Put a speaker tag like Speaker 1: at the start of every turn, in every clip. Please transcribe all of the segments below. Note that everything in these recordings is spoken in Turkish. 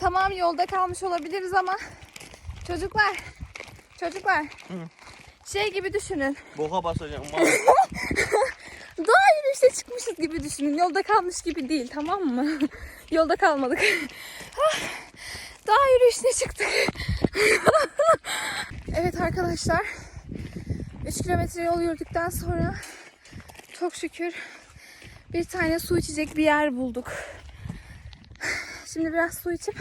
Speaker 1: Tamam yolda kalmış olabiliriz ama çocuklar çocuklar şey gibi düşünün.
Speaker 2: Boka basacağım.
Speaker 1: Doğa yürüyüşe çıkmışız gibi düşünün. Yolda kalmış gibi değil tamam mı? Yolda kalmadık. Doğa yürüyüşüne çıktık. evet arkadaşlar. 3 kilometre yol yürüdükten sonra çok şükür bir tane su içecek bir yer bulduk. Şimdi biraz su içip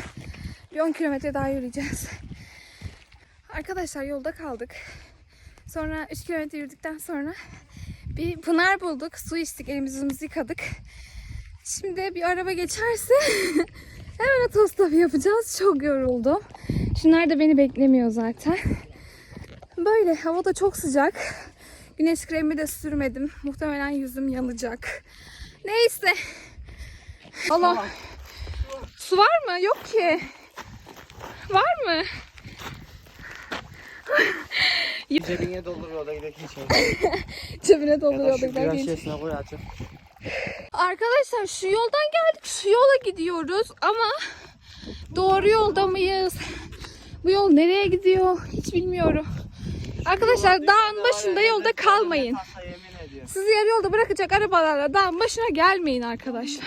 Speaker 1: bir 10 kilometre daha yürüyeceğiz. Arkadaşlar yolda kaldık. Sonra 3 kilometre yürüdükten sonra bir pınar bulduk. Su içtik, elimizi yıkadık. Şimdi bir araba geçerse hemen otostop yapacağız. Çok yoruldum. Şunlar da beni beklemiyor zaten. Böyle hava da çok sıcak. Güneş kremi de sürmedim. Muhtemelen yüzüm yanacak. Neyse. Allah. Su var mı? Yok ki. Var mı?
Speaker 2: Cebine doldur yoldaki şey.
Speaker 1: Cebine doluyor.
Speaker 2: şu biraz şişesine koy açık.
Speaker 1: Arkadaşlar şu yoldan geldik şu yola gidiyoruz ama doğru yolda mıyız? Bu yol nereye gidiyor? Hiç bilmiyorum. Arkadaşlar dağın başında yolda kalmayın. Sizi yarı yolda bırakacak arabalarla dağın başına gelmeyin arkadaşlar.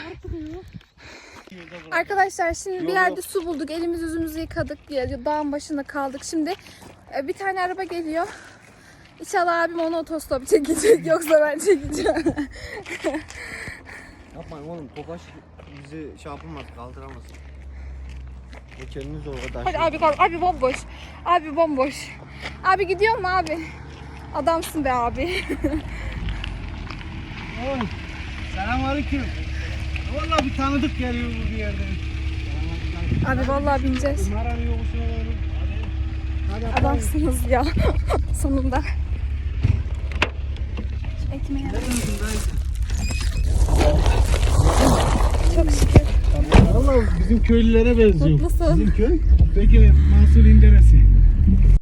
Speaker 1: Arkadaşlar şimdi bir yerde su bulduk. Elimiz yüzümüzü yıkadık. Dağın başında kaldık. Şimdi e, bir tane araba geliyor. İnşallah abim onu otostop çekecek. Yoksa ben çekeceğim.
Speaker 2: Yapmayın oğlum. Topaş bizi şey yapamaz, kaldıramaz. Bu kendini zor kadar.
Speaker 1: Hadi abi kalk. Abi bomboş. Abi bomboş. Abi gidiyor mu abi? Adamsın be abi.
Speaker 3: Oy. Selamünaleyküm. Vallahi bir tanıdık geliyor bu bir yerden.
Speaker 1: abi vallahi bineceğiz.
Speaker 3: Mı yoksa oğlum? Hadi. Hadi.
Speaker 1: Adamsınız ya. Sonunda. Şu ekmeği çok şükür.
Speaker 3: Vallahi bizim köylülere benziyor.
Speaker 1: Mutlusun.
Speaker 3: Bizim köy. Peki Mansur İnderesi.